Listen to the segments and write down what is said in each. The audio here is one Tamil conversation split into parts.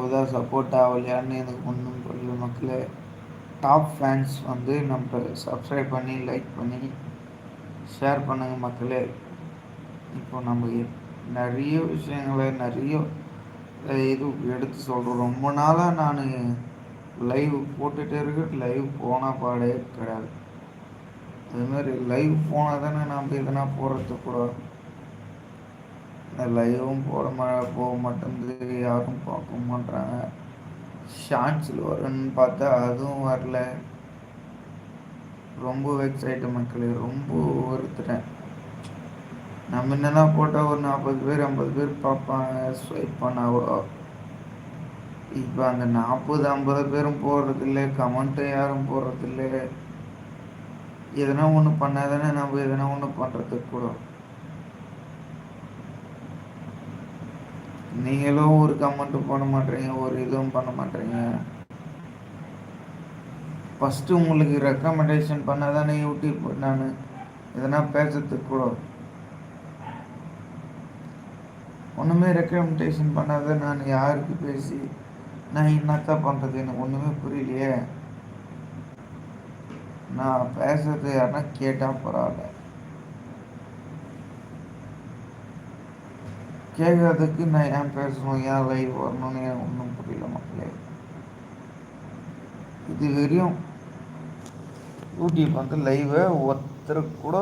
ஆகுதா சப்போர்ட் ஆகலையான்னு எனக்கு ஒன்றும் புரியல. மக்களே டாப் ஃபேன்ஸ் வந்து நம்ம சப்ஸ்கிரைப் பண்ணி லைக் பண்ணி ஷேர் பண்ணுங்கள் மக்களே. இப்போ நம்ம நிறைய விஷயங்களை நிறைய இது எடுத்து சொல்கிறோம் ரொம்ப நாளாக நான் லைவ் போட்டுகிட்டே இருக்கேன். லைவ் போனால் பாடே கிடையாது. அதுமாதிரி லைவ் போனால் தானே நம்ம எதனா போடுறது கூட லைவும் போட மா போக மாட்டேங்குது யாரும் பார்க்க மாட்டாங்க ஷார்ட்ஸில் வரும்னு பார்த்தா அதுவும் வரல. ரொம்ப வெக்ஸ் மக்களே ரொம்ப வருத்துட்டேன் நம்ம என்னென்னா போட்டால் ஒரு நாற்பது பேர் ஐம்பது பேர் பார்ப்பாங்க ஸ்வைப் பண்ணால் கூட. இப்போ அந்த நாற்பது ஐம்பது பேரும் போடுறதில்ல கமெண்ட்டும் யாரும் போடுறதில்ல. எதனா ஒன்று பண்ணால் தானே நம்ம எதனா ஒன்று பண்ணுறதுக்கு கூட. நீங்களும் ஒரு கமெண்ட்டும் பண்ண மாட்டேறீங்க ஒரு இதுவும் பண்ண மாட்டேறீங்க ஃபஸ்ட்டு உங்களுக்கு ரெக்கமெண்டேஷன் பண்ணால் தானே யூடியூப் நான். எதனா பேசுறதுக்கு கூட. ஒன்றுமே ரெக்கமெண்டேஷன் பண்ணாத நான் யாருக்கு பேசி நான் என்னத்தான் பண்ணுறது எனக்கு ஒன்றுமே புரியலையே. நான் பேசுறது யாருன்னா கேட்டால் பரவாயில்ல. கேட்கறதுக்கு நான் ஏன் பேசணும். ஏன் லைவ் வரணும்னு எனக்கு ஒன்றும் புரியல மக்களே. இது வரையும் யூடியூப் வந்து லைவை ஒருத்தருக்கு கூட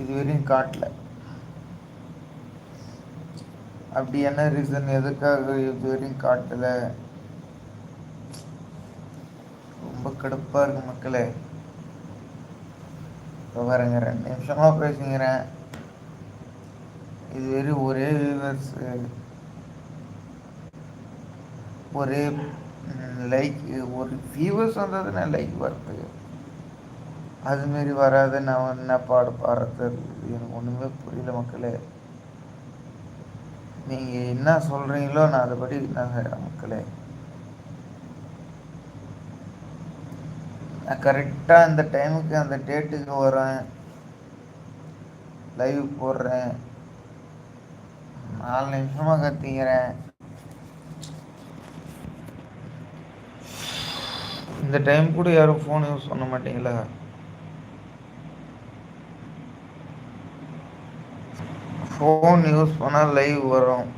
இது வரையும் காட்டல. அப்படி என்ன ரீசன் எதுக்காக இது வரையும் காட்டலை? ரொம்ப கடுப்பாக இருக்கு மக்களே. இப்போ வரேங்க ரெண்டு நிமிஷமாக பேசுங்கிறேன் இது வெறும் ஒரே வியூவர்ஸ் ஒரே லைக் ஒரு வியூவர்ஸ் வந்ததுன்னா லைக் வருது அதுமாரி வராது நான் என்ன பாடு பாடுறது எனக்கு ஒன்றுமே புரியல மக்களே. நீங்கள் என்ன சொல்கிறீங்களோ நான் அதுபடி நான் செய்கிறேன் மக்களே. நான் கரெக்டாக அந்த டைமுக்கு அந்த டேட்டுக்கு வரேன் லைவ் போடுறேன். நாலு நிமிஷமாக கத்திக்கிறேன். இந்த டைம் கூட யாரும் ஃபோன் யூஸ் பண்ண மாட்டீங்களா? ஃபோன் யூஸ் பண்ணால் லைவ் வரும்.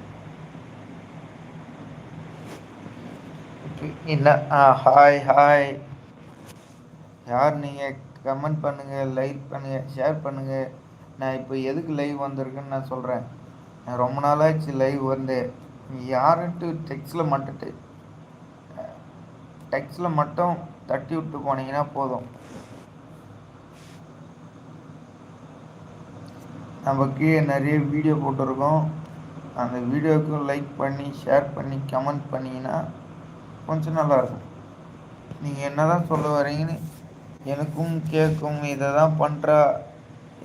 என்ன ஆ ஹாய் ஹாய் யார் நீங்கள் கமெண்ட் பண்ணுங்கள் லைக் பண்ணுங்கள் ஷேர் பண்ணுங்கள் நான் இப்போ எதுக்கு லைவ் வந்திருக்குன்னு நான் சொல்கிறேன் ரொம்ப நாளாச்சு லைவ் வந்து. யாருன்ட்டு டெக்ஸ்டில் மட்டுட்டு டெக்ஸ்டில் மட்டும் தட்டி விட்டு போனீங்கன்னா போதும். நம்ம கீழே நிறைய வீடியோ போட்டிருக்கோம். அந்த வீடியோவுக்கும் லைக் பண்ணி ஷேர் பண்ணி கமெண்ட் பண்ணிங்கன்னா கொஞ்சம் நல்லாயிருக்கும் நீங்கள் என்ன தான் சொல்ல வரீங்கன்னு எனக்கும் கேட்கும் இதை தான் பண்ணுறா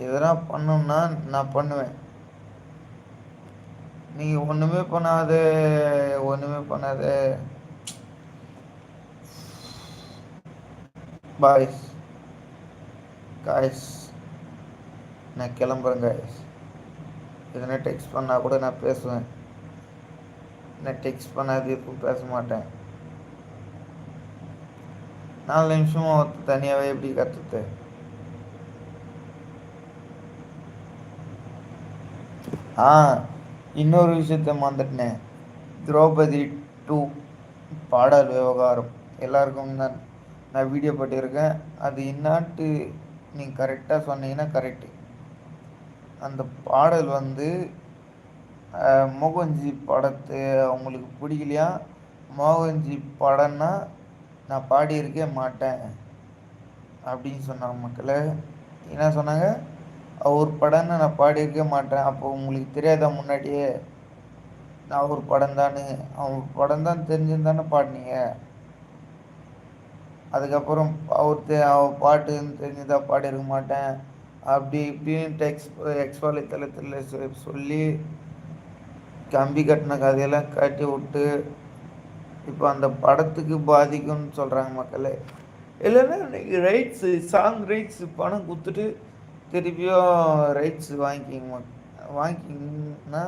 இதெல்லாம் பண்ணோம்னா நான் பண்ணுவேன். நீ ஒன்றுமே பண்ணாத ஒன்றுமே பண்ணாத. பாய்ஸ் காய்ஸ் நான் கிளம்புறேன் காய்ஸ் எதனா டெக்ஸ்ட் பண்ணால் கூட நான் பேசுவேன். நான் டெக்ஸ்ட் பண்ணாது எதுவும் பேச மாட்டேன். நாலு நிமிஷம் தனியாகவே எப்படி கற்றுத்து ஆ. இன்னொரு விஷயத்த மறந்துட்டேன். திரௌபதி டூ பாடல் விவகாரம். எல்லாருக்கும் தான் நான் வீடியோ போட்டிருக்கேன். அது என்னான்ட்டு நீங்கள் கரெக்டாக சொன்னீங்கன்னா கரெக்டு அந்த பாடல் வந்து மோகன்ஜி படத்தை அவங்களுக்கு பிடிக்கலையா? மோகன்ஜி படம்னா நான் பாடியிருக்கே மாட்டேன். அப்படின்னு சொன்னாங்க மக்களை. என்ன சொன்னாங்க? அவர் படம்னு நான் பாடியிருக்க மாட்டேன். அப்போ உங்களுக்கு தெரியாதா முன்னாடியே? நான் ஒரு படம் தானே. அவன் படம் தான் தெரிஞ்சுன்னு பாடினீங்க? அதுக்கப்புறம் அவர் அவ பாட்டுன்னு தெரிஞ்சுதான் பாடியிருக்க மாட்டேன். அப்படி இப்படின்ட்டு எக்ஸ் எக்ஸ்பாலித்தலத்தில் சொல்லி கம்பி கட்டின கதையெல்லாம் கட்டி விட்டு இப்போ அந்த படத்துக்கு பாதிக்கும்னு சொல்கிறாங்க மக்களே. இல்லைன்னா இன்றைக்கி ரைட்ஸு சாங் ரைட்ஸு பணம் கொடுத்துட்டு திருப்பியும் ரைட்ஸ் வாங்கிக்கிங்க வாங்கிக்கிங்கன்னா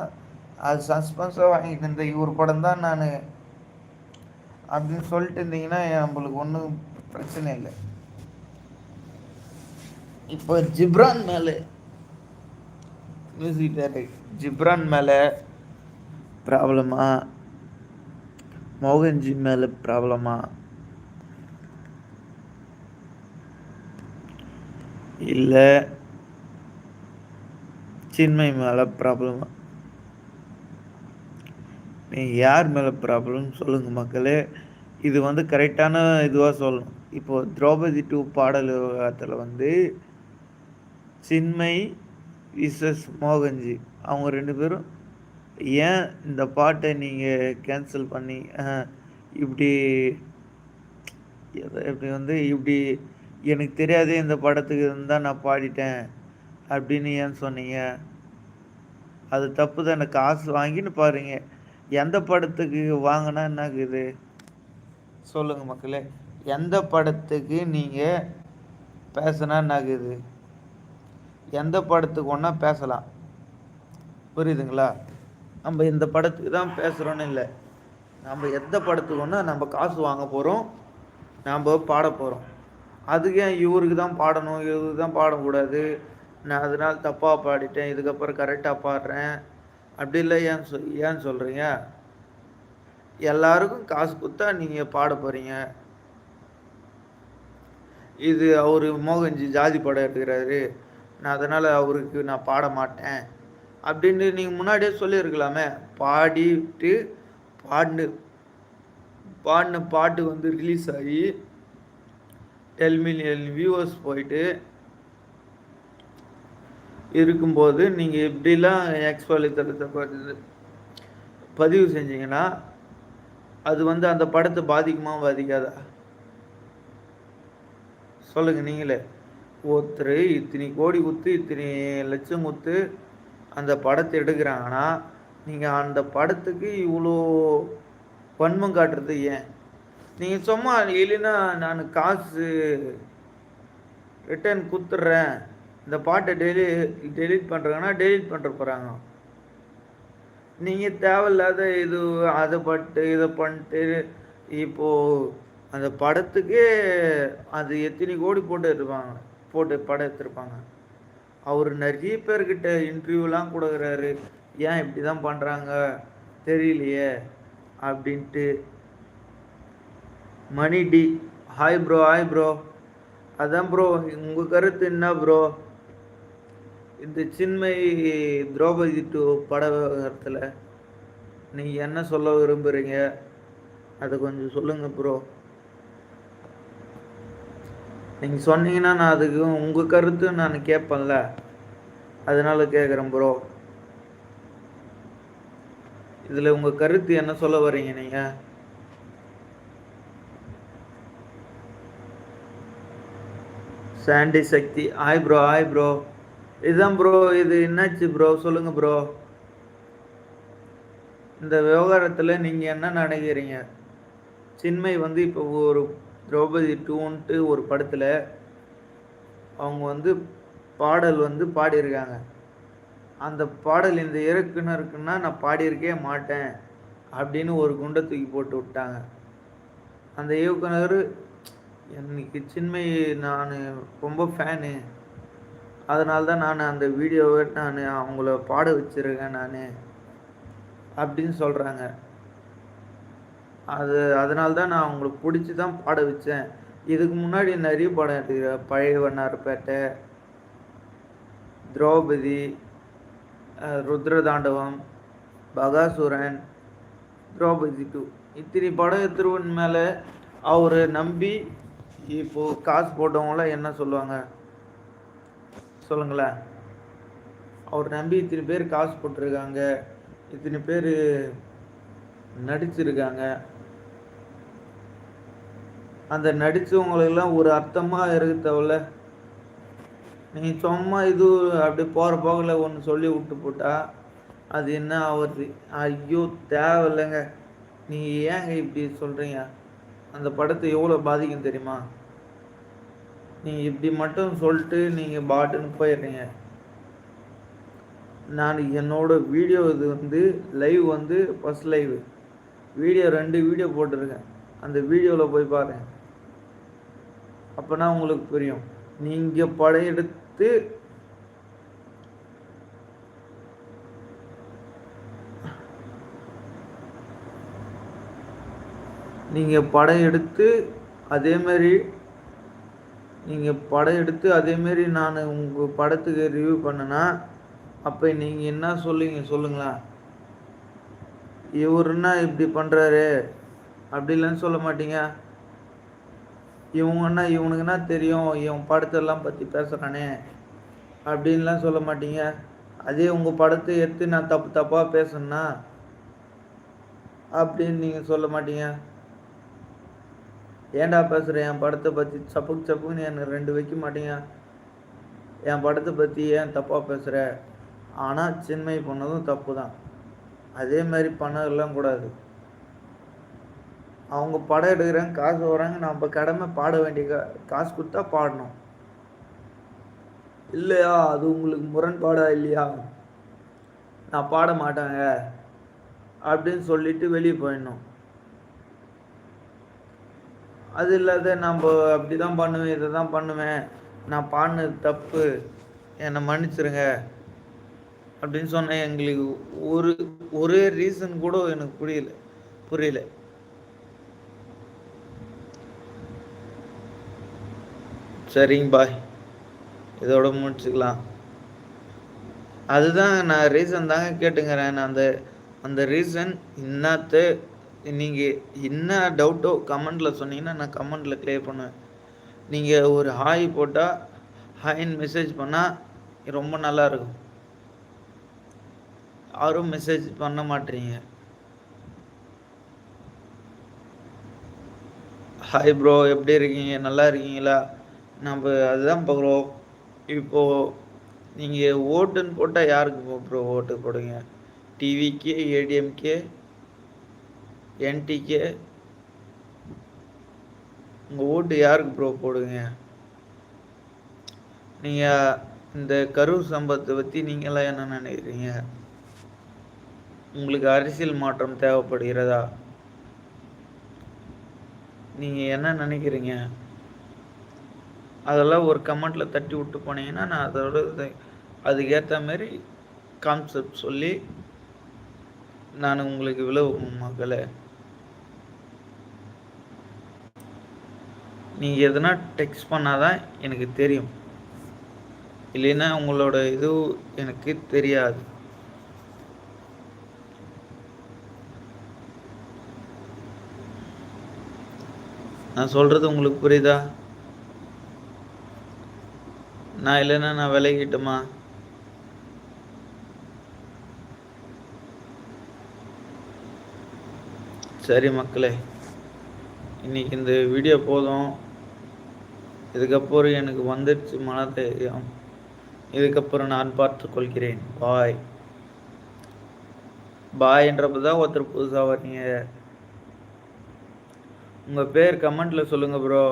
அது சஸ்பென்ஸாக வாங்கிட்டு இருந்த இவர் படம் தான் நான் அப்படின்னு சொல்லிட்டு இருந்தீங்கன்னா நம்மளுக்கு ஒன்றும் பிரச்சனை இல்லை. இப்போ ஜிப்ரான் மேலே மியூசிக் டைரக்டர் ஜிப்ரான் மேலே ப்ராப்ளமா மோகன்ஜி மேலே ப்ராப்ளமா இல்லை. சின்மை மேலே ப்ராப்ளமா நீங்கள் யார் மேலே ப்ராப்ளம் சொல்லுங்கள் மக்களே. இது வந்து கரெக்டான இதுவாக சொல்லணும். இப்போது திரௌபதி டூ பாடல் விவகாரத்தில் வந்து சின்மை விசஸ் மோகன்ஜி. அவங்க ரெண்டு பேரும் ஏன் இந்த பாட்டை நீங்கள் கேன்சல் பண்ணி இப்படி இப்படி வந்து இப்படி எனக்கு தெரியாதே இந்த படத்துக்கு இருந்தால் நான் பாடிட்டேன் அப்படின்னு ஏன் சொன்னீங்க? அது தப்பு தானே காசு வாங்கின்னு பாருங்க. எந்த படத்துக்கு வாங்கினா என்னாகுது? சொல்லுங்கள் மக்களே. எந்த படத்துக்கு நீங்கள் பேசினா என்னாகுது? எந்த படத்துக்கு ஒன்றா பேசலாம். புரியுதுங்களா? நம்ம இந்த படத்துக்கு தான் பேசுகிறோன்னு இல்லை. நம்ம எந்த படத்துக்கு ஒன்றா நம்ம காசு வாங்க போகிறோம் நாம் பாட போகிறோம் அதுக்கு ஏன் இவருக்கு தான் பாடணும்? இவருக்கு தான் பாடக்கூடாது? நான் அதனால் தப்பாக பாடிட்டேன் இதுக்கப்புறம் கரெக்டாக பாடுறேன். அப்படி இல்லை ஏன் சொல் ஏன் சொல்கிறீங்க எல்லாருக்கும் காசு கொடுத்தா நீங்கள் பாட போகிறீங்க இது அவர் மோகன்ஜி ஜாதி படம் எடுக்கிறாரு. நான் அதனால் அவருக்கு நான் பாட மாட்டேன். அப்படின்னு நீங்கள் முன்னாடியே சொல்லியிருக்கலாமே. பாடிட்டு பாடினு பாடின பாட்டு வந்து ரிலீஸ் ஆகி டெல் மில்லியன் வியூவர்ஸ் போயிட்டு இருக்கும்போது நீங்கள் இப்படிலாம் எக்ஸ் வலைத்தளத்தை பதிவு செஞ்சீங்கன்னா அது வந்து அந்த படத்தை பாதிக்குமா பாதிக்காதா? சொல்லுங்கள் நீங்களே. ஒருத்தர் இத்தனை கோடி குத்து இத்தனை லட்சம் குத்து அந்த படத்தை எடுக்கிறாங்கன்னா நீங்கள் அந்த படத்துக்கு இவ்வளோ வன்மம் காட்டுறது ஏன்? நீங்கள் சும்மா இல்லைன்னா நான் காசு ரிட்டர்ன் கொடுத்துட்றேன் இந்த பாட்டை டெலி டெலிட் பண்ணுறாங்கன்னா டெலிட் பண்ணுற போகிறாங்க நீங்கள் தேவையில்லாத இது அதை பட்டு இதை பண்ணிட்டு இப்போது அந்த படத்துக்கே அது எத்தனை கோடி போட்டு எடுப்பாங்க போட்டு படம் எடுத்திருப்பாங்க. அவர் நிறைய பேர்கிட்ட இன்டர்வியூலாம் கொடுக்குறாரு. ஏன் இப்படி தான் பண்ணுறாங்க தெரியலையே அப்படின்ட்டு. மணி டி ஹாய் ப்ரோ ஹாய் ப்ரோ அதான் ப்ரோ உங்கள் கருத்து என்ன ப்ரோ இந்த சின்மை திரௌபதி டூ பட விவகாரத்தில் நீங்கள் என்ன சொல்ல விரும்புகிறீங்க அதை கொஞ்சம் சொல்லுங்கள் ப்ரோ நீங்கள் சொன்னீங்கன்னா நான் அதுக்கு உங்கள் கருத்து நான் கேட்பேன்ல அதனால கேட்குறேன் ப்ரோ இதில் உங்கள் கருத்து என்ன சொல்ல வரீங்க நீங்கள் சாண்டி சக்தி. ஆய் ப்ரோ ஆய் ப்ரோ இதுதான் ப்ரோ இது என்னாச்சு ப்ரோ சொல்லுங்கள் ப்ரோ இந்த விவகாரத்தில் நீங்கள் என்ன நினைக்கிறீங்க? சின்மை வந்து இப்போ ஒரு திரௌபதி டூன்ட்டு ஒரு படத்தில் அவங்க வந்து பாடல் வந்து பாடியிருக்காங்க. அந்த பாடல் இந்த இயக்குனருக்குன்னா நான் பாடியிருக்கே மாட்டேன் அப்படின்னு ஒரு குண்டை தூக்கி போட்டு விட்டாங்க. அந்த இயக்குனர் இன்னைக்கு சின்மை நான் ரொம்ப ஃபேனு அதனால தான் நான் அந்த வீடியோவை நான் அவங்கள பாட வச்சுருக்கேன் நான் அப்படின்னு சொல்கிறாங்க அது அதனால தான் நான் அவங்களுக்கு பிடிச்சி தான் பாட வச்சேன். இதுக்கு முன்னாடி நிறைய படம் எடுத்துக்கிறேன் பழைய வண்ணார்பேட்டை திரௌபதி ருத்ரதாண்டவம் பகாசுரன் திரௌபதி டூ. இத்தனை படம் எடுத்துருவன் மேலே அவரை நம்பி இப்போது காசு போட்டவங்களாம் என்ன சொல்லுவாங்க? சொல்லுங்களேன். அவர் நம்பி இத்தனை பேர் காசு போட்டிருக்காங்க. இத்தனை பேர் நடிச்சிருக்காங்க. அந்த நடித்தவங்களுக்கெல்லாம் ஒரு அர்த்தமாக இருக்க தவிர நீங்கள் சும்மா இது அப்படி போகிற போகில் ஒன்று சொல்லி விட்டு போட்டால் அது என்ன ஆகுது ஐயோ தேவையில்லைங்க. நீங்கள் ஏங்க இப்படி சொல்கிறீங்க அந்த படத்தை எவ்வளோ பாதிக்கும் தெரியுமா? நீங்கள் இப்படி மட்டும் சொல்லிட்டு நீங்கள் பாட்டுன்னு போயிடுறீங்க. நான் என்னோட வீடியோ இது வந்து லைவ் வந்து ஃபஸ்ட் லைவ் வீடியோ ரெண்டு வீடியோ போட்டிருக்கேன். அந்த வீடியோவில் போய் பாருங்க. அப்போனா உங்களுக்கு புரியும். நீங்கள் படையெடுத்து நீங்கள் படம் எடுத்து அதேமாரி நீங்கள் படம் எடுத்து அதேமாரி நான் உங்கள் படத்துக்கு ரிவ்யூ பண்ணனா அப்போ நீங்கள் என்ன சொல்லுவீங்க சொல்லுங்களேன். இவருன்னா இப்படி பண்ணுறாரு அப்படிலாம் சொல்ல மாட்டீங்க. இவங்கன்னா இவனுக்குன்னா தெரியும்? இவன் படத்தெல்லாம் பற்றி பேசுகிறானே அப்படின்லாம் சொல்ல மாட்டீங்க. அதே உங்கள் படத்தை எடுத்து நான் தப்பு தப்பாக பேசுனா அப்படின்னு நீங்கள் சொல்ல மாட்டீங்க. ஏன்டா பேசுகிற என் படத்தை பற்றி சப்புக்கு சப்புக்குன்னு என்னை ரெண்டு வைக்க மாட்டீங்க. என் படத்தை பற்றி ஏன் தப்பாக பேசுகிற ஆனால் சின்மை பண்ணதும் தப்பு தான் அதே மாதிரி பண்ணதெல்லாம் கூடாது. அவங்க படம் எடுக்கிறாங்க காசு வராங்க நம்ம கடமை பாட வேண்டிய கா காசு கொடுத்தா பாடணும். இல்லையா? அது உங்களுக்கு முரண்பாடா இல்லையா? நான் பாட மாட்டாங்க. அப்படின்னு சொல்லிட்டு வெளியே போயிடணும். அது இல்லாத நம்ம அப்படி தான் பண்ணுவேன் இதை தான் பண்ணுவேன். நான் பாடினது தப்பு. என்னை மன்னிச்சிருங்க. அப்படின்னு சொன்னேன். எங்களுக்கு ஒரு ஒரே ரீசன் கூட எனக்கு புரியல. புரியல. சரிங்க பாய் இதோட முடிச்சுக்கலாம். அதுதான் நான் ரீசன் தாங்க கேட்டுங்கிறேன். அந்த அந்த ரீசன் இன்னத்து நீங்கள் என்ன டவுட்டோ கமெண்டில் சொன்னீங்கன்னா நான் கமெண்டில் கிளியர் பண்ணுவேன். நீங்கள் ஒரு ஹாய் போட்டால் ஹாய்ன்னு மெசேஜ் பண்ணால் ரொம்ப நல்லாயிருக்கும் யாரும் மெசேஜ் பண்ண மாட்டீங்க. ஹாய் ப்ரோ எப்படி இருக்கீங்க? நல்லா இருக்கீங்களா? நம்ம அதுதான் பார்க்குறோம் இப்போது நீங்கள் ஓட்டுன்னு போட்டால் யாருக்கு ப்ரோ ஓட்டு போடுங்க டிவிக்கு ஏடிஎம்கே என்டிகே உங்கள் ஓட்டு யாருக்கு ப்ரோ போடுங்க? நீங்கள் இந்த கரூர் சம்பவத்தை பற்றி நீங்களாம் என்ன நினைக்கிறீங்க? உங்களுக்கு அரசியல் மாற்றம் தேவைப்படுகிறதா? நீங்கள் என்ன நினைக்கிறீங்க? அதெல்லாம் ஒரு கமெண்ட்டில் தட்டி விட்டு போனீங்கன்னா நான் அதோட அதுக்கேற்ற மாதிரி கான்செப்ட் சொல்லி நான் உங்களுக்கு விளவு மகளை நீங்கள் எதனா டெக்ஸ்ட் பண்ணால் தான் எனக்கு தெரியும். இல்லைன்னா உங்களோட இது எனக்கு தெரியாது. நான் சொல்கிறது உங்களுக்கு புரியுதா? நான் இல்லைன்னா நான் விலகிட்டுமா சரி மக்களே இன்னைக்கு இந்த வீடியோ போதும். இதுக்கப்புறம் எனக்கு வந்துடுச்சு மனதைரியம். இதுக்கப்புறம் நான் பார்த்துக்கொள்கிறேன் பாய். பாய்ன்றப்ப தான் ஒருத்தர் புதுசாக வரீங்க. உங்கள் பேர் கமெண்டில் சொல்லுங்கள் ப்ரோ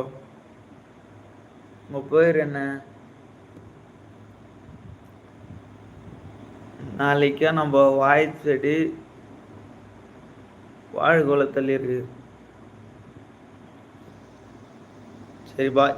உங்கள் பேர் என்ன? நாளைக்கா நம்ம வாய் செடி வாழ்கோலத்தில் சரி பாய்